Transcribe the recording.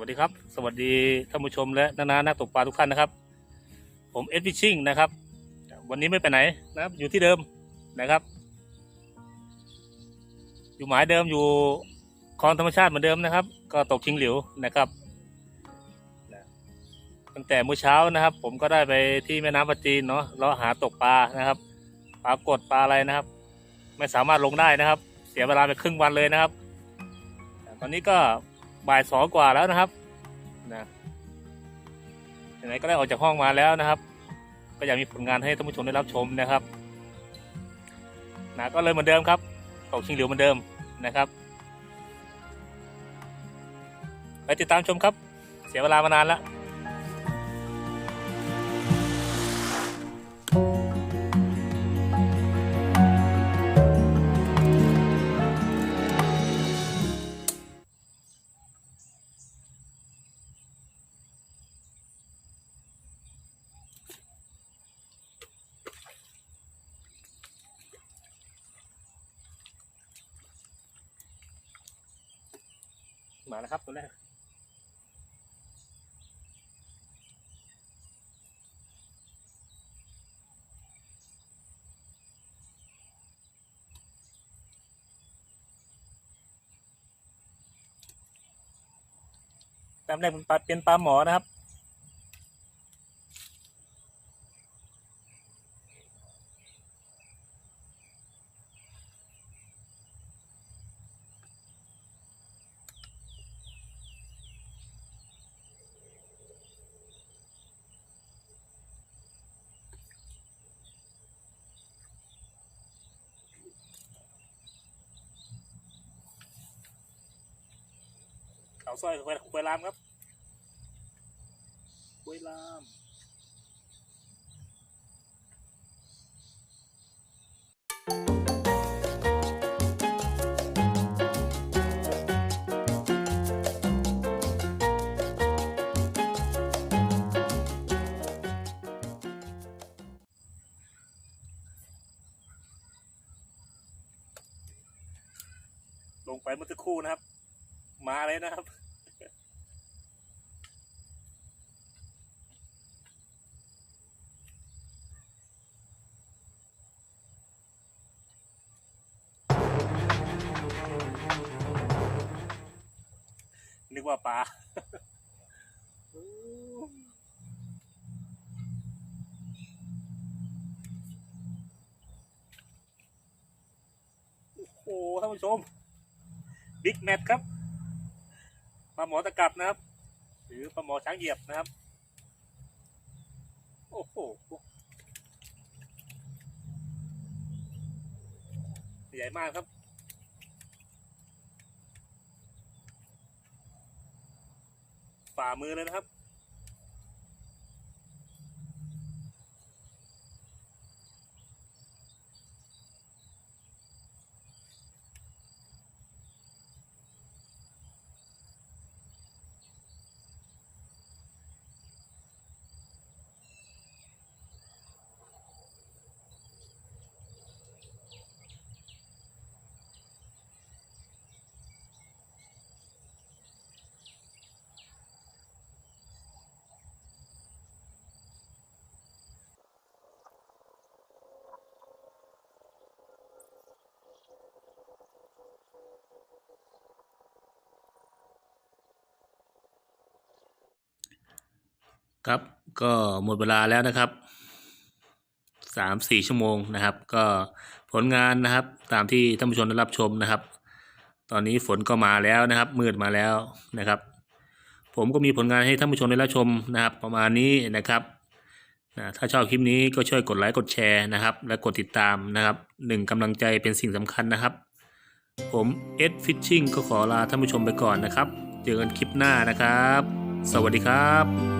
วัสดีครับ สวัสดีท่านผู้ชมและนานานักตกปลาทุกท่านนะครับ ผมเอ็ดฟิชชิ่งนะครับ วันนี้ไม่ไปไหนนะครับ อยู่ที่เดิมนะครับ อยู่หมายเดิมอยู่คลองธรรมชาติเหมือนเดิมนะครับ ก็ตกชิงหลิวนะครับตั้งแต่เมื่อเช้านะครับ ผมก็ได้ไปที่แม่น้ำปะจีนเนาะเลาหาตกปลานะครับปลากดปลาอะไรนะครับ ไม่สามารถลงได้นะครับ เสียเวลาไปครึ่งวันเลยนะครับ ตอนนี้ก็ บ่ายสองกว่าแล้วนะครับนะไหนๆก็ได้ออกจากห้องมาแล้วนะครับ ก็อยากมีผลงานให้ท่านผู้ชมได้รับชมนะครับนะก็เลยเหมือนเดิมครับตกชิงเหลียวเหมือนเดิมนะครับไปติดตามชมครับ เสียเวลามานานแล้ว มาแล้วครับตัวแรกแต้มแรกเป็นปลาเป็นปลาหมอนะครับ เขาสร้อยควยควยลามครับควยลามลงไปเมื่อสักครู่นะครับ มาเลยนะครับ นึกว่าปลาโอ้โหท่านผู้ชมบิ๊กแมทครับ ปลาหมอตะกับนะครับ หรือปลาหมอช้างเหยียบนะครับ โอ้โหใหญ่มากครับฝ่ามือเลยนะครับ ครับก็หมดเวลาแล้วนะครับสามสี่ชั่วโมงนะครับ ก็ผลงานนะครับตามที่ท่านผู้ชมได้รับชมนะครับ ตอนนี้ฝนก็มาแล้วนะครับ มืดมาแล้วนะครับ ผมก็มีผลงานให้ท่านผู้ชมได้รับชมนะครับ ประมาณนี้นะครับนะถ้าชอบคลิปนี้ก็ช่วยกดไลค์กดแชร์นะครับ และกดติดตามนะครับหนึ่งกำลังใจเป็นสิ่งสำคัญนะครับ ผมเอ็ดฟิชชิ่งก็ขอลาท่านผู้ชมไปก่อนนะครับ เจอกันคลิปหน้านะครับ สวัสดีครับ